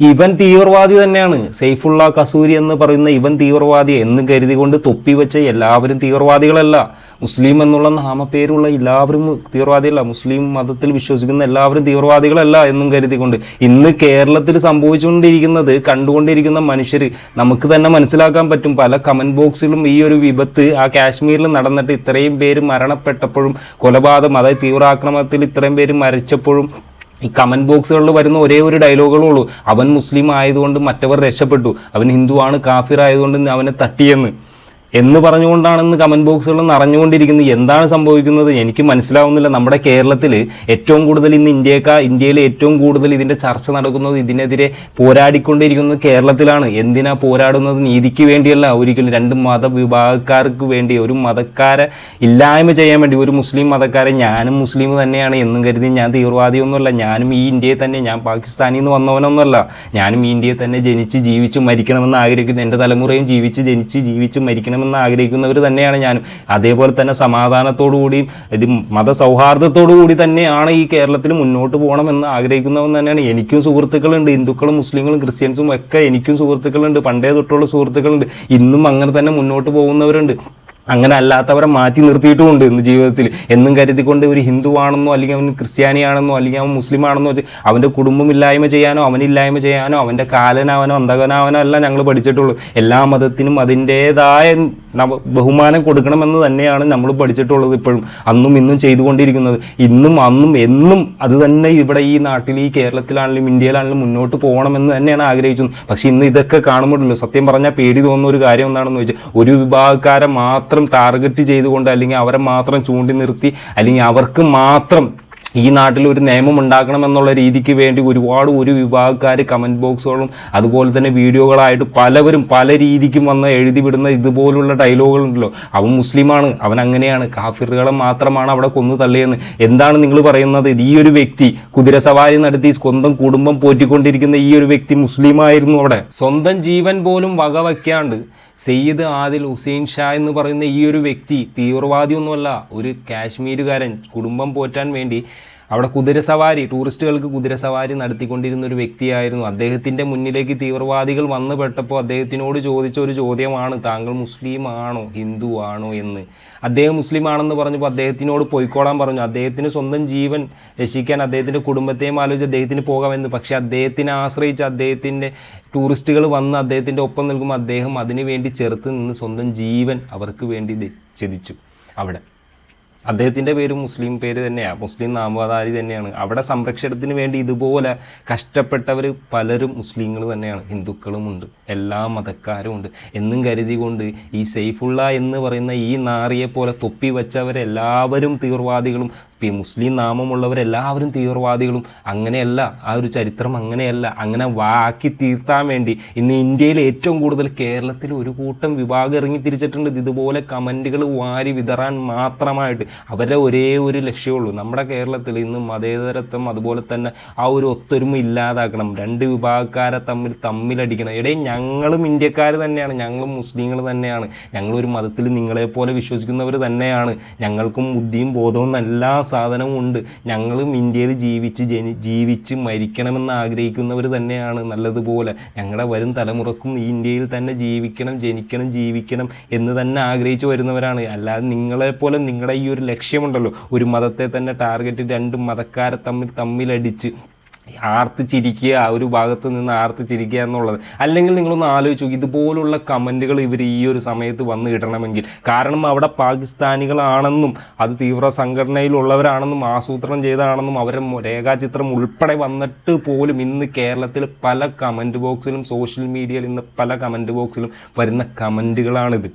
ഇവൻ തീവ്രവാദി തന്നെയാണ്. സെയ്ഫുള്ള കസൂരി എന്ന് പറയുന്ന ഇവൻ തീവ്രവാദി എന്ന് കരുതികൊണ്ട് തൊപ്പി വെച്ച എല്ലാവരും തീവ്രവാദികളല്ല. മുസ്ലിം എന്നുള്ള നാമപ്പേരുള്ള എല്ലാവരും തീവ്രവാദികളല്ല മുസ്ലിം മതത്തിൽ വിശ്വസിക്കുന്ന എല്ലാവരും തീവ്രവാദികളല്ല എന്നും കരുതിക്കൊണ്ട് ഇന്ന് കേരളത്തിൽ സംഭവിച്ചുകൊണ്ടിരിക്കുന്നത് കണ്ടുകൊണ്ടിരിക്കുന്ന മനുഷ്യർ നമുക്ക് തന്നെ മനസ്സിലാക്കാൻ പറ്റും. പല കമന്റ് ബോക്സിലും ഈ ഒരു വിപത്ത് ആ കാശ്മീരിൽ നടന്നിട്ട് ഇത്രയും പേര് മരണപ്പെട്ടപ്പോഴും കൊലപാതകം അതായത് തീവ്രാക്രമണത്തിൽ ഇത്രയും പേര് മരിച്ചപ്പോഴും ഈ കമന്റ് ബോക്സുകളിൽ വരുന്ന ഒരേ ഒരു ഡയലോഗുകളേ ഉള്ളൂ. അവൻ മുസ്ലിം ആയതുകൊണ്ട് മറ്റവർ രക്ഷപ്പെട്ടു. അവൻ ഹിന്ദുവാണ് കാഫിർ ആയതുകൊണ്ട് അവനെ തട്ടിയെന്ന്. എന്ന് പറഞ്ഞുകൊണ്ടാണ് ഇന്ന് കമന്റ് ബോക്സുകൾ നിറഞ്ഞുകൊണ്ടിരിക്കുന്നത് എന്താണ് സംഭവിക്കുന്നത്? എനിക്ക് മനസ്സിലാവുന്നില്ല. നമ്മുടെ കേരളത്തിൽ ഏറ്റവും കൂടുതൽ ഇന്ന് ഇന്ത്യക്കാ ഇന്ത്യയിൽ ഏറ്റവും കൂടുതൽ ഇതിന്റെ ചർച്ച നടക്കുന്നത് ഇതിനെതിരെ പോരാടിക്കൊണ്ടിരിക്കുന്നത് കേരളത്തിലാണ്. എന്തിനാ പോരാടുന്നത്? നീതിക്ക് വേണ്ടിയല്ല. ഒരിക്കലും രണ്ട് മതവിഭാഗക്കാർക്ക് വേണ്ടി ഒരു മതക്കാരെ ഇല്ലായ്മ ചെയ്യാൻ വേണ്ടി ഒരു മുസ്ലിം മതക്കാരെ ഞാനും മുസ്ലിം തന്നെയാണ് എന്നും കരുതി ഞാൻ തീവ്രവാദിയൊന്നുമല്ല. ഞാനും ഈ ഇന്ത്യയെ തന്നെ ഞാൻ പാകിസ്ഥാനിൽ നിന്ന് വന്നവനൊന്നുമല്ല. ഞാനും ഈ ഇന്ത്യയെ തന്നെ ജനിച്ച് ജീവിച്ച് മരിക്കണമെന്ന് ആഗ്രഹിക്കുന്നു. എന്റെ തലമുറയും ജീവിച്ച് ജനിച്ച് ജീവിച്ച് മരിക്കണമെന്ന് ആഗ്രഹിക്കുന്നവർ തന്നെയാണ് ഞാനും. അതേപോലെ തന്നെ സമാധാനത്തോടു കൂടിയും ഇത് മതസൗഹാർദ്ദത്തോടു കൂടി തന്നെയാണ് ഈ കേരളത്തിൽ മുന്നോട്ട് പോകണമെന്ന് ആഗ്രഹിക്കുന്നവൻ തന്നെയാണ്. എനിക്കും സുഹൃത്തുക്കളുണ്ട് ഹിന്ദുക്കളും മുസ്ലിങ്ങളും ക്രിസ്ത്യൻസും ഒക്കെ എനിക്കും സുഹൃത്തുക്കളുണ്ട് പണ്ടേ തൊട്ടുള്ള സുഹൃത്തുക്കളുണ്ട് ഇന്നും അങ്ങനെ തന്നെ മുന്നോട്ട് പോകുന്നവരുണ്ട്. അങ്ങനെ അല്ലാത്തവരെ മാറ്റി നിർത്തിയിട്ടുമുണ്ട് ഇന്ന് ജീവിതത്തിൽ. എന്നും കരുതിക്കൊണ്ട് ഒരു ഹിന്ദുവാണെന്നോ അല്ലെങ്കിൽ അവൻ ക്രിസ്ത്യാനിയാണെന്നോ അല്ലെങ്കിൽ അവൻ മുസ്ലിം ആണെന്നോ അവന്റെ കുടുംബം ഇല്ലായ്മ ചെയ്യാനോ അവനില്ലായ്മ ചെയ്യാനോ അവന്റെ കാലനാവനോ അന്ധകനാവനോ അല്ല ഞങ്ങൾ പഠിച്ചിട്ടുള്ളൂ. എല്ലാ മതത്തിനും അതിന്റേതായ ബഹുമാനം കൊടുക്കണമെന്ന് തന്നെയാണ് നമ്മൾ പഠിച്ചിട്ടുള്ളത് ഇപ്പോഴും. അന്നും ഇന്നും ചെയ്തുകൊണ്ടിരിക്കുന്നത്. ഇന്നും അന്നും എന്നും അത് തന്നെ ഇവിടെ ഈ നാട്ടിൽ ഈ കേരളത്തിലാണെങ്കിലും ഇന്ത്യയിലാണെങ്കിലും മുന്നോട്ട് പോകണമെന്ന് തന്നെയാണ് ആഗ്രഹിച്ചത്. പക്ഷെ ഇന്ന് ഇതൊക്കെ കാണുമ്പോഴല്ലോ സത്യം പറഞ്ഞാൽ പേടി തോന്നുന്ന ഒരു കാര്യം എന്താണെന്ന് വെച്ചാൽ ഒരു വിഭാഗക്കാരെ മാത്രം ടാർഗറ്റ് ചെയ്തുകൊണ്ട് അല്ലെങ്കിൽ അവരെ മാത്രം ചൂണ്ടി നിർത്തി അല്ലെങ്കിൽ അവർക്ക് മാത്രം ഈ നാട്ടിൽ ഒരു നിയമം ഉണ്ടാക്കണം എന്നുള്ള രീതിക്ക് വേണ്ടി ഒരുപാട് ഒരു വിഭാഗക്കാർ കമന്റ് ബോക്സുകളും അതുപോലെ തന്നെ വീഡിയോകളായിട്ട് പലവരും പല രീതിക്കും വന്ന് എഴുതി വിടുന്ന ഇതുപോലുള്ള ഡയലോഗുകളുണ്ടല്ലോ അവൻ മുസ്ലിമാണ് അവൻ അങ്ങനെയാണ് കാഫിറുകളെ മാത്രമാണ് അവിടെ കൊന്നു തള്ളിയെന്ന്. എന്താണ് നിങ്ങൾ പറയുന്നത്? ഈ ഒരു വ്യക്തി കുതിര സവാരി നടത്തി സ്വന്തം കുടുംബം പോറ്റിക്കൊണ്ടിരിക്കുന്ന ഈ ഒരു വ്യക്തി മുസ്ലിമായിരുന്നു അവിടെ. സ്വന്തം ജീവൻ പോലും വകവയ്ക്കാണ്ട് സെയ്ദ് ആദിൽ ഹുസൈൻ ഷാ എന്ന് പറയുന്ന ഈ ഒരു വ്യക്തി തീവ്രവാദിയൊന്നുമല്ല ഒരു കാശ്മീരുകാരൻ കുടുംബം പോറ്റാൻ വേണ്ടി അവിടെ കുതിരസവാരി ടൂറിസ്റ്റുകൾക്ക് കുതിരസവാരി നടത്തിക്കൊണ്ടിരുന്ന ഒരു വ്യക്തിയായിരുന്നു. അദ്ദേഹത്തിന്റെ മുന്നിലേക്ക് തീവ്രവാദികൾ വന്നു പെട്ടപ്പോൾ അദ്ദേഹത്തിനോട് ചോദിച്ച ഒരു ചോദ്യമാണ് താങ്കൾ മുസ്ലിം ആണോ ഹിന്ദു ആണോ എന്ന്? അദ്ദേഹം മുസ്ലിം ആണെന്ന് പറഞ്ഞപ്പോൾ അദ്ദേഹത്തിനോട് പോയിക്കോളാൻ പറഞ്ഞു. അദ്ദേഹത്തിന് സ്വന്തം ജീവൻ രക്ഷിക്കാൻ അദ്ദേഹത്തിന്റെ കുടുംബത്തെയും ആലോചിച്ച് അദ്ദേഹത്തിന് പോകാമെന്ന്. പക്ഷേ അദ്ദേഹത്തിനെ ആശ്രയിച്ച് അദ്ദേഹത്തിന്റെ ടൂറിസ്റ്റുകൾ വന്ന് അദ്ദേഹത്തിന്റെ ഒപ്പം നിൽക്കുമ്പോൾ അദ്ദേഹം അതിനു വേണ്ടി ചെറുത്ത് നിന്ന് സ്വന്തം ജീവൻ അവർക്ക് വേണ്ടി ചെതിച്ചു അവിടെ. അദ്ദേഹത്തിന്റെ പേര് മുസ്ലിം പേര് തന്നെയാണ് മുസ്ലിം നാമധാരി തന്നെയാണ്. അവിടെ സംരക്ഷണത്തിന് വേണ്ടി ഇതുപോലെ കഷ്ടപ്പെട്ടവർ പലരും മുസ്ലിങ്ങൾ തന്നെയാണ്. ഹിന്ദുക്കളുമുണ്ട് എല്ലാ മതക്കാരും ഉണ്ട്. എന്നും കരുതികൊണ്ട് ഈ സെയ്ഫുള്ള എന്ന് പറയുന്ന ഈ നാറിയെ പോലെ തൊപ്പി വെച്ചവരെല്ലാവരും തീവ്രവാദികളും മുസ്ലിം നാമമുള്ളവരെല്ലാവരും തീവ്രവാദികളും. അങ്ങനെയല്ല ആ ഒരു ചരിത്രം അങ്ങനെയല്ല. അങ്ങനെ വാക്കി തീർത്താൻ വേണ്ടി ഇന്ന് ഇന്ത്യയിൽ ഏറ്റവും കൂടുതൽ കേരളത്തിൽ ഒരു കൂട്ടം വിഭാഗം ഇറങ്ങി തിരിച്ചിട്ടുണ്ട് ഇതുപോലെ കമന്റുകൾ വാരി വിതറാൻ മാത്രമായിട്ട് അവരുടെ ഒരേ ഒരു ലക്ഷ്യമുള്ളൂ നമ്മുടെ കേരളത്തിൽ ഇന്ന് മതേതരത്വം അതുപോലെ തന്നെ ആ ഒരു ഒത്തൊരുമ ഇല്ലാതാക്കണം. രണ്ട് വിഭാഗക്കാരെ തമ്മിൽ തമ്മിലടിക്കണം. ഇടയിൽ ഞങ്ങളും ഇന്ത്യക്കാർ തന്നെയാണ്. ഞങ്ങളും മുസ്ലിങ്ങൾ തന്നെയാണ്. ഞങ്ങളൊരു മതത്തിൽ നിങ്ങളെപ്പോലെ വിശ്വസിക്കുന്നവർ തന്നെയാണ്. ഞങ്ങൾക്കും ബുദ്ധിയും ബോധവും എല്ലാ സാധനവും ഉണ്ട് ഞങ്ങളും ഇന്ത്യയിൽ ജീവിച്ച് ജനി ജീവിച്ച് മരിക്കണമെന്ന് ആഗ്രഹിക്കുന്നവർ തന്നെയാണ് നല്ലതുപോലെ. ഞങ്ങളുടെ വരും തലമുറക്കും ഈ ഇന്ത്യയിൽ തന്നെ ജീവിക്കണം ജനിക്കണം ജീവിക്കണം എന്ന് തന്നെ ആഗ്രഹിച്ചു വരുന്നവരാണ്. അല്ലാതെ നിങ്ങളെപ്പോലെ നിങ്ങളുടെ ഈ ഒരു ലക്ഷ്യമുണ്ടല്ലോ. ഒരു മതത്തെ തന്നെ ടാർഗറ്റ് രണ്ട് മതക്കാരെ തമ്മിൽ തമ്മിലടിച്ച് ആർത്ത് ചിരിക്കുക ആ ഒരു ഭാഗത്ത് നിന്ന് ആർത്ത് ചിരിക്കുക എന്നുള്ളത്. അല്ലെങ്കിൽ നിങ്ങളൊന്ന് ആലോചിച്ചു ഇതുപോലുള്ള കമന്റുകൾ ഇവർ ഈ ഒരു സമയത്ത് വന്ന് കിട്ടണമെങ്കിൽ കാരണം അവിടെ പാകിസ്ഥാനികളാണെന്നും അത് തീവ്ര സംഘടനയിലുള്ളവരാണെന്നും ആസൂത്രണം ചെയ്തതാണെന്നും അവരെ രേഖാചിത്രം ഉൾപ്പെടെ വന്നിട്ട് പോലും ഇന്ന് കേരളത്തിൽ പല കമന്റ് ബോക്സിലും സോഷ്യൽ മീഡിയയിൽ ഇന്ന് പല കമന്റ് ബോക്സിലും വരുന്ന കമന്റുകളാണിത്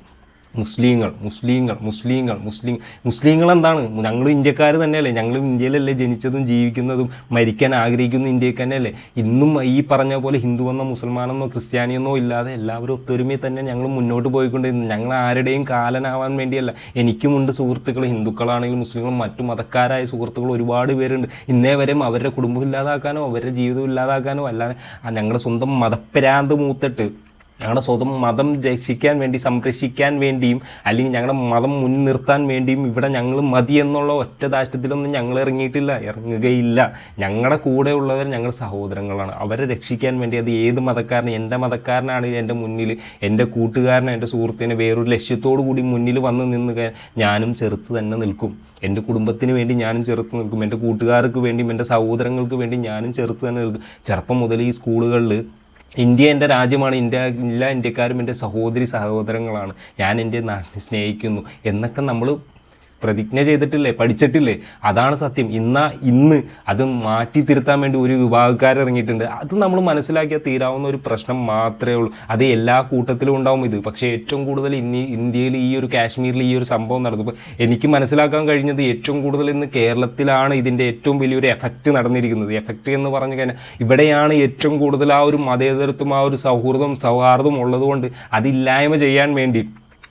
മുസ്ലിങ്ങൾ മുസ്ലിങ്ങൾ മുസ്ലിങ്ങൾ മുസ്ലിം മുസ്ലിങ്ങൾ എന്താണ് ഞങ്ങൾ ഇന്ത്യക്കാർ തന്നെയല്ലേ. ഞങ്ങൾ ഇന്ത്യയിലല്ലേ ജനിച്ചതും ജീവിക്കുന്നതും മരിക്കാൻ ആഗ്രഹിക്കുന്ന ഇന്ത്യയ്ക്ക് തന്നെയല്ലേ. ഇന്നും ഈ പറഞ്ഞ പോലെ ഹിന്ദുവെന്നോ മുസൽമാനെന്നോ ക്രിസ്ത്യാനിയെന്നോ ഇല്ലാതെ എല്ലാവരും ഒത്തൊരുമയിൽ തന്നെ ഞങ്ങൾ മുന്നോട്ട് പോയിക്കൊണ്ടിരുന്നു. ഞങ്ങൾ ആരുടെയും കാലനാവാൻ വേണ്ടിയല്ല. എനിക്കുമുണ്ട് സുഹൃത്തുക്കൾ ഹിന്ദുക്കളാണെങ്കിലും മുസ്ലിങ്ങളും മറ്റു മതക്കാരായ സുഹൃത്തുക്കൾ ഒരുപാട് പേരുണ്ട്. ഇന്നേ വരെയും അവരുടെ കുടുംബം ഇല്ലാതാക്കാനോ അവരുടെ ജീവിതം ഇല്ലാതാക്കാനോ അല്ലാതെ ഞങ്ങളുടെ സ്വന്തം മതപ്രാന്ത് മൂത്തിട്ട് ഞങ്ങളുടെ സ്വന്തം മതം രക്ഷിക്കാൻ വേണ്ടി സംരക്ഷിക്കാൻ വേണ്ടിയും അല്ലെങ്കിൽ ഞങ്ങളുടെ മതം മുൻനിർത്താൻ വേണ്ടിയും ഇവിടെ ഞങ്ങൾ മതി എന്നുള്ള ഒറ്റ ദാഷ്ട്യത്തിലൊന്നും ഞങ്ങൾ ഇറങ്ങിയിട്ടില്ല. ഇറങ്ങുകയില്ല. ഞങ്ങളുടെ കൂടെ ഉള്ളവർ ഞങ്ങൾ സഹോദരങ്ങളാണ്. അവരെ രക്ഷിക്കാൻ വേണ്ടി അത് ഏത് മതക്കാരനും എന്റെ മതക്കാരനാണ് എന്റെ മുന്നിൽ എന്റെ കൂട്ടുകാരനെ എന്റെ സുഹൃത്തിനെ വേറൊരു ലക്ഷ്യത്തോടു കൂടി മുന്നിൽ വന്ന് നിന്ന് ഞാനും ചെറുത്ത് തന്നെ നിൽക്കും. എന്റെ കുടുംബത്തിന് വേണ്ടി ഞാനും ചെറുത്ത് നിൽക്കും. എന്റെ കൂട്ടുകാർക്ക് വേണ്ടിയും എന്റെ സഹോദരങ്ങൾക്ക് വേണ്ടി ഞാനും ചെറുത്ത് തന്നെ നിൽക്കും. ചെറുപ്പം മുതൽ ഈ സ്കൂളുകളിൽ ഇന്ത്യ എന്റെ രാജ്യമാണ് ഇന്ത്യ എല്ലാ ഇന്ത്യക്കാരും എന്റെ സഹോദരി സഹോദരങ്ങളാണ്. ഞാൻ എന്റെ നാട്ടിനെ സ്നേഹിക്കുന്നു. എന്നൊക്കെ നമ്മൾ പ്രതിജ്ഞ ചെയ്തിട്ടില്ലേ? പഠിച്ചിട്ടില്ലേ? അതാണ് സത്യം. ഇന്നാ ഇന്ന് അത് മാറ്റി തിരുത്താൻ വേണ്ടി ഒരു വിഭാഗക്കാർ ഇറങ്ങിയിട്ടുണ്ട് അത് നമ്മൾ മനസ്സിലാക്കിയാൽ തീരാവുന്ന ഒരു പ്രശ്നം മാത്രമേ ഉള്ളൂ. അത് എല്ലാ കൂട്ടത്തിലും ഉണ്ടാവും ഇത്. പക്ഷേ ഏറ്റവും കൂടുതൽ ഇന്ന് ഇന്ത്യയിൽ ഈ ഒരു കാശ്മീരിൽ ഈ ഒരു സംഭവം നടന്നു. എനിക്ക് മനസ്സിലാക്കാൻ കഴിഞ്ഞത് ഏറ്റവും കൂടുതൽ ഇന്ന് കേരളത്തിലാണ് ഇതിന്റെ ഏറ്റവും വലിയൊരു എഫക്റ്റ് നടന്നിരിക്കുന്നത്. എഫക്റ്റ് എന്ന് പറഞ്ഞു കഴിഞ്ഞാൽ ഇവിടെയാണ് ഏറ്റവും കൂടുതൽ ആ ഒരു മതേതരത്വം ആ ഒരു സൗഹൃദം സൗഹാർദ്ദം ഉള്ളതുകൊണ്ട് അതില്ലായ്മ ചെയ്യാൻ വേണ്ടി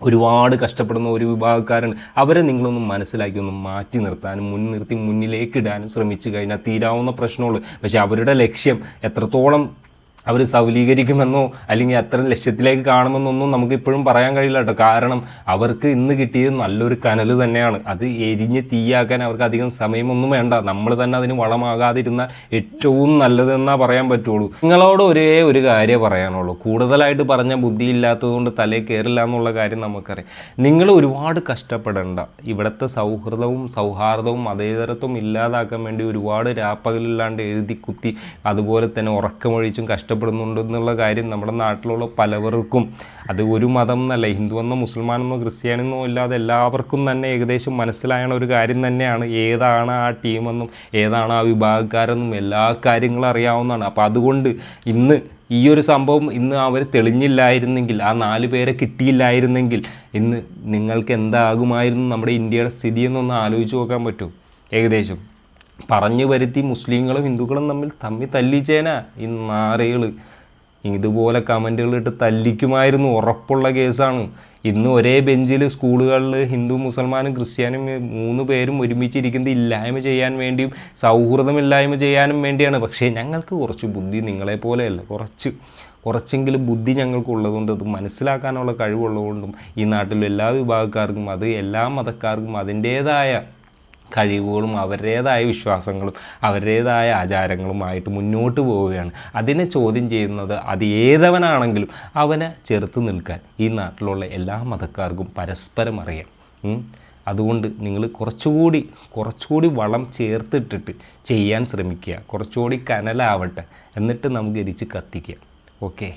ഒരുപാട് കഷ്ടപ്പെടുന്ന ഒരു വിഭാഗക്കാരുണ്ട്. അവരെ നിങ്ങളൊന്ന് മനസ്സിലാക്കി ഒന്ന് മാറ്റി നിർത്താനും മുൻനിർത്തി മുന്നിലേക്ക് ഇടാനും ശ്രമിച്ചു കഴിഞ്ഞാൽ തീരാവുന്ന പ്രശ്നമുള്ളൂ. പക്ഷേ അവരുടെ ലക്ഷ്യം എത്രത്തോളം അവർ സൗലീകരിക്കുമെന്നോ അല്ലെങ്കിൽ അത്ര ലക്ഷ്യത്തിലേക്ക് കാണുമെന്നൊന്നും നമുക്ക് ഇപ്പോഴും പറയാൻ കഴിയില്ല കേട്ടോ. കാരണം അവർക്ക് ഇന്ന് കിട്ടിയത് നല്ലൊരു കനൽ തന്നെയാണ്. അത് എരിഞ്ഞ് തീയാക്കാൻ അവർക്ക് അധികം സമയമൊന്നും വേണ്ട. നമ്മൾ തന്നെ അതിന് വളമാകാതിരുന്ന ഏറ്റവും നല്ലതെന്നാ പറയാൻ പറ്റുള്ളൂ. നിങ്ങളോട് ഒരേ ഒരു കാര്യം പറയാനുള്ളൂ. കൂടുതലായിട്ട് പറഞ്ഞ ബുദ്ധിയില്ലാത്തതുകൊണ്ട് തലേ കയറില്ല എന്നുള്ള കാര്യം നമുക്കറിയാം. നിങ്ങൾ ഒരുപാട് കഷ്ടപ്പെടേണ്ട. ഇവിടുത്തെ സൗഹൃദവും സൗഹാർദ്ദവും മതേതരത്വം ഇല്ലാതാക്കാൻ വേണ്ടി ഒരുപാട് രാപ്പകലില്ലാണ്ട് എഴുതി കുത്തി അതുപോലെ തന്നെ ഉറക്കമൊഴിച്ചും കഷ്ടപ്പെടുന്നുണ്ട് എന്നുള്ള കാര്യം നമ്മുടെ നാട്ടിലുള്ള പലവർക്കും അത് ഒരു മതം എന്നല്ല ഹിന്ദു എന്നോ മുസൽമാൻ എന്നോ ക്രിസ്ത്യാനിന്നോ ഇല്ലാതെ എല്ലാവർക്കും തന്നെ ഏകദേശം മനസ്സിലായണ ഒരു കാര്യം തന്നെയാണ് ഏതാണ് ആ ടീമെന്നും ഏതാണ് ആ വിഭാഗക്കാരെന്നും എല്ലാ കാര്യങ്ങളും അറിയാവുന്നതാണ്. അപ്പോൾ അതുകൊണ്ട് ഇന്ന് ഈ ഒരു സംഭവം ഇന്ന് അവർ തെളിഞ്ഞില്ലായിരുന്നെങ്കിൽ ആ നാല് പേരെ കിട്ടിയില്ലായിരുന്നെങ്കിൽ ഇന്ന് നിങ്ങൾക്ക് എന്താകുമായിരുന്നു നമ്മുടെ ഇന്ത്യയുടെ സ്ഥിതി എന്നൊന്ന് ആലോചിച്ച് നോക്കാൻ പറ്റും ഏകദേശം. പറഞ്ഞു വരുത്തി മുസ്ലിങ്ങളും ഹിന്ദുക്കളും തമ്മിൽ തമ്മി തല്ലിച്ചേന ഈ നാറികൾ ഇതുപോലെ കമന്റുകൾ ഇട്ട് തല്ലിക്കുമായിരുന്നു ഉറപ്പുള്ള കേസാണ്. ഇന്ന് ഒരേ ബെഞ്ചിൽ സ്കൂളുകളിൽ ഹിന്ദു മുസൽമാനും ക്രിസ്ത്യാനും മൂന്ന് പേരും ഒരുമിച്ചിരിക്കുന്നത് ഇല്ലായ്മ ചെയ്യാൻ വേണ്ടിയും സൗഹൃദമില്ലായ്മ ചെയ്യാനും വേണ്ടിയാണ്. പക്ഷേ ഞങ്ങൾക്ക് കുറച്ച് ബുദ്ധി നിങ്ങളെപ്പോലെയല്ല കുറച്ച് കുറച്ചെങ്കിലും ബുദ്ധി ഞങ്ങൾക്കുള്ളതുകൊണ്ട് അത് മനസ്സിലാക്കാനുള്ള കഴിവുള്ളതുകൊണ്ടും ഈ നാട്ടിലെ എല്ലാ വിഭാഗക്കാർക്കും അത് എല്ലാ മതക്കാർക്കും അതിന്റേതായ കഴിവുകളും അവരുടേതായ വിശ്വാസങ്ങളും അവരുടേതായ ആചാരങ്ങളുമായിട്ട് മുന്നോട്ട് പോവുകയാണ്. അതിനെ ചോദ്യം ചെയ്യുന്നത് അത് ഏതവനാണെങ്കിലും അവനെ ചെറുത്ത് നിൽക്കാൻ ഈ നാട്ടിലുള്ള എല്ലാ മതക്കാർക്കും പരസ്പരം അറിയാം. അതുകൊണ്ട് നിങ്ങൾ കുറച്ചുകൂടി കുറച്ചുകൂടി വളം ചേർത്തിട്ടിട്ട് ചെയ്യാൻ ശ്രമിക്കുക. കുറച്ചുകൂടി കനലാവട്ടെ. എന്നിട്ട് നമുക്ക് എരിച്ച് കത്തിക്കാം. ഓക്കെ?